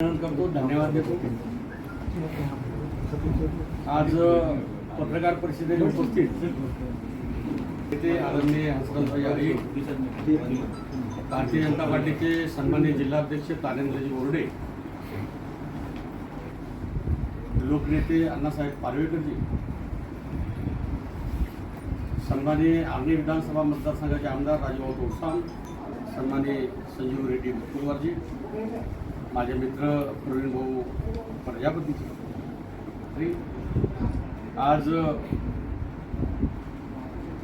करतो धन्यवाद देतो आज पत्रकार परिषदेला उपस्थित येथे आदरणीय हसरतभाई अरी भारतीय जनता पार्टीचे सन्मान्य जिल्हाध्यक्ष तानेंद्रजी बोर्डे लोकनेते अण्णासाहेब पारवेकरजी सन्माननीय आर्णी विधानसभा मतदारसंघाचे आमदार राजभाऊ तोडसाम सन्माननीय संजीव रेड्डी मुकुलवारजी माझे मित्र प्रवीण भाऊ प्रजापतीचे तरी आज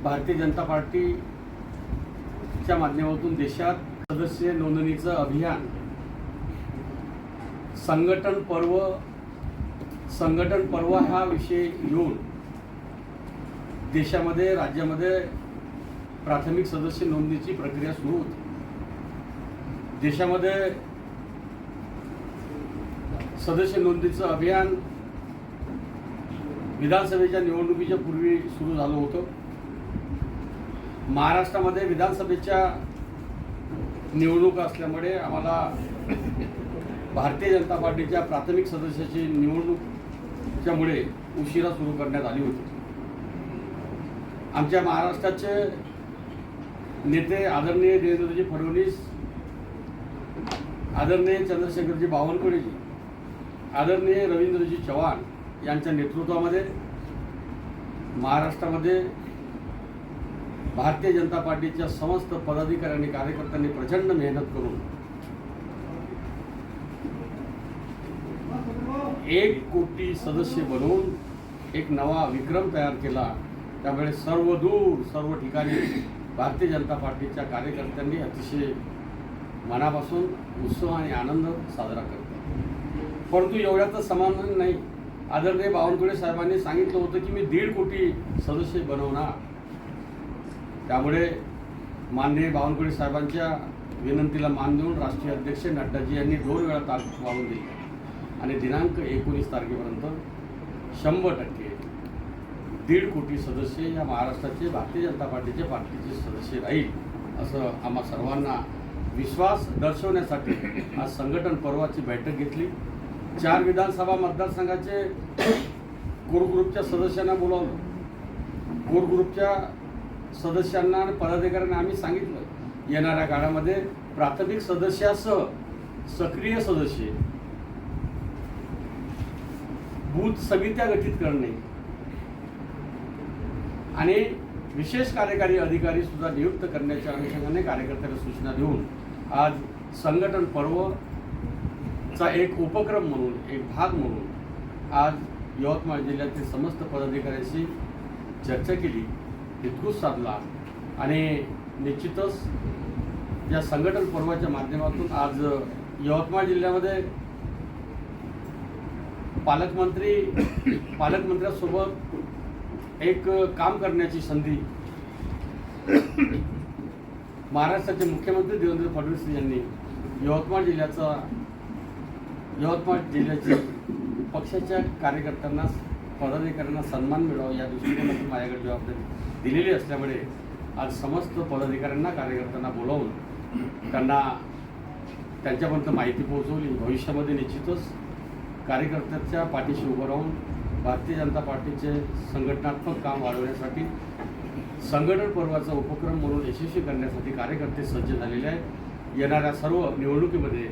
भारतीय जनता पार्टीच्या माध्यमातून देशात सदस्य नोंदणीचं अभियान संघटन पर्व संघटन पर्व हा विषय घेऊन देशामध्ये राज्यामध्ये प्राथमिक सदस्य नोंदणीची प्रक्रिया सुरू होती. देशामध्ये सदस्य नोंदीचं अभियान विधानसभेच्या निवडणुकीच्या पूर्वी सुरू झालं होतं. महाराष्ट्रामध्ये विधानसभेच्या निवडणूक असल्यामुळे आम्हाला भारतीय जनता पार्टीच्या प्राथमिक सदस्याची निवडणूकच्यामुळे उशिरा सुरू करण्यात आली होती. आमच्या महाराष्ट्राचे नेते आदरणीय देवेंद्रजी फडणवीस आदरणीय चंद्रशेखरजी बावनकुळेजी आदरणीय रवींद्रजी चव्हाण यांच्या नेतृत्वामध्ये महाराष्ट्रामध्ये भारतीय जनता पार्टीच्या समस्त पदाधिकारी आणि कार्यकर्त्यांनी प्रचंड मेहनत करून एक कोटी सदस्य बनवून एक नवा विक्रम तयार केला. त्यामुळे सर्व दूर सर्व ठिकाणी भारतीय जनता पार्टीच्या कार्यकर्त्यांनी अतिशय मनापासून उत्सव आणि आनंद साजरा करतात. परंतु एवढ्याचं समाधान नाही. आदरणीय बावनकुळे साहेबांनी सांगितलं होतं की मी दीड कोटी सदस्य बनवणार. त्यामुळे माननीय बावनकुळे साहेबांच्या विनंतीला मान देऊन राष्ट्रीय अध्यक्ष नड्डाजी यांनी दोन वेळा तारीख वाहून दिली. आणि दिनांक एकोणीस तारखेपर्यंत शंभर टक्के दीड कोटी सदस्य या महाराष्ट्राचे भारतीय जनता पार्टीचे पार्टीचे सदस्य राहील असं आम्हा सर्वांना विश्वास दर्शवण्यासाठी आज संघटन पर्वाची बैठक घेतली. चार विधानसभा मतदारसंघाचे कोर ग्रुपच्या सदस्यांना बोलावलं. कोर ग्रुपच्या सदस्यांना आणि पदाधिकाऱ्यांना आम्ही सांगितलं येणाऱ्या काळामध्ये प्राथमिक सदस्यासह सक्रिय सदस्य बूथ समित्या गठीत करणे. आणि विशेष कार्यकारी अधिकारी सुद्धा नियुक्त करण्याच्या अनुषंगाने कार्यकर्त्यांना सूचना देऊन आज संघटन पर्व चा एक उपक्रम म्हणून एक भाग म्हणून आज यवतमाळ जिल्ह्यातील समस्त पदाधिकाऱ्यांशी चर्चा केली हितकूच साधला आणि निश्चितच या संघटन पर्वाच्या माध्यमातून आज यवतमाळ जिल्ह्यामध्ये पालकमंत्री पालकमंत्र्यासोबत एक काम करण्याची संधी महाराष्ट्राचे मुख्यमंत्री देवेंद्र फडणवीस यांनी यवतमाळ जिल्ह्याचा यवतमाळ जिल्ह्याचे पक्षाच्या कार्यकर्त्यांना पदाधिकाऱ्यांना सन्मान मिळावा या दृष्टिकोनातून माझ्याकडे जबाबदारी दिलेली असल्यामुळे आज समस्त पदाधिकाऱ्यांना कार्यकर्त्यांना बोलावून त्यांना त्यांच्यापर्यंत माहिती पोहोचवली. भविष्यामध्ये निश्चितच कार्यकर्त्याच्या पाठीशी उभं राहून भारतीय जनता पार्टीचे संघटनात्मक काम वाढवण्यासाठी संघटन पर्वाचा उपक्रम म्हणून यशस्वी करण्यासाठी कार्यकर्ते सज्ज झालेले आहेत. येणाऱ्या सर्व निवडणुकीमध्ये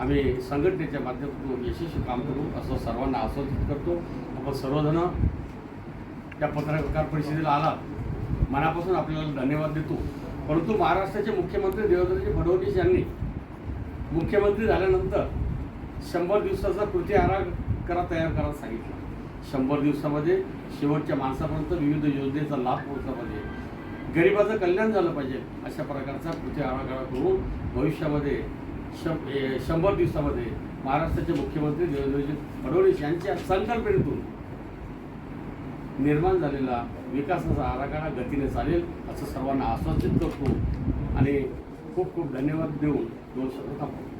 आम्ही संघटनेच्या माध्यमातून यशस्वी काम करू असं सर्वांना आश्वासित करतो. आपण सर्वजण त्या पत्रकार परिषदेला आलात. मनापासून आपल्याला धन्यवाद देतो. परंतु महाराष्ट्राचे मुख्यमंत्री देवेंद्रजी फडणवीस यांनी मुख्यमंत्री झाल्यानंतर शंभर दिवसाचा कृती आराखडा तयार करायला सांगितला. शंभर दिवसामध्ये शेवटच्या माणसापर्यंत विविध योजनेचा लाभ पोहोचला पाहिजे गरिबाचं कल्याण झालं पाहिजे अशा प्रकारचा कृती आराखडा करून भविष्यामध्ये शं शंभर दिवसामध्ये महाराष्ट्राचे मुख्यमंत्री देवेंद्रजी फडणवीस यांच्या संकल्पनेतून निर्माण झालेला विकासाचा आराखडा गतीने चालेल असं सर्वांना आश्वासित करतो. आणि खूप खूप धन्यवाद देऊन दोन शब्द थांबतो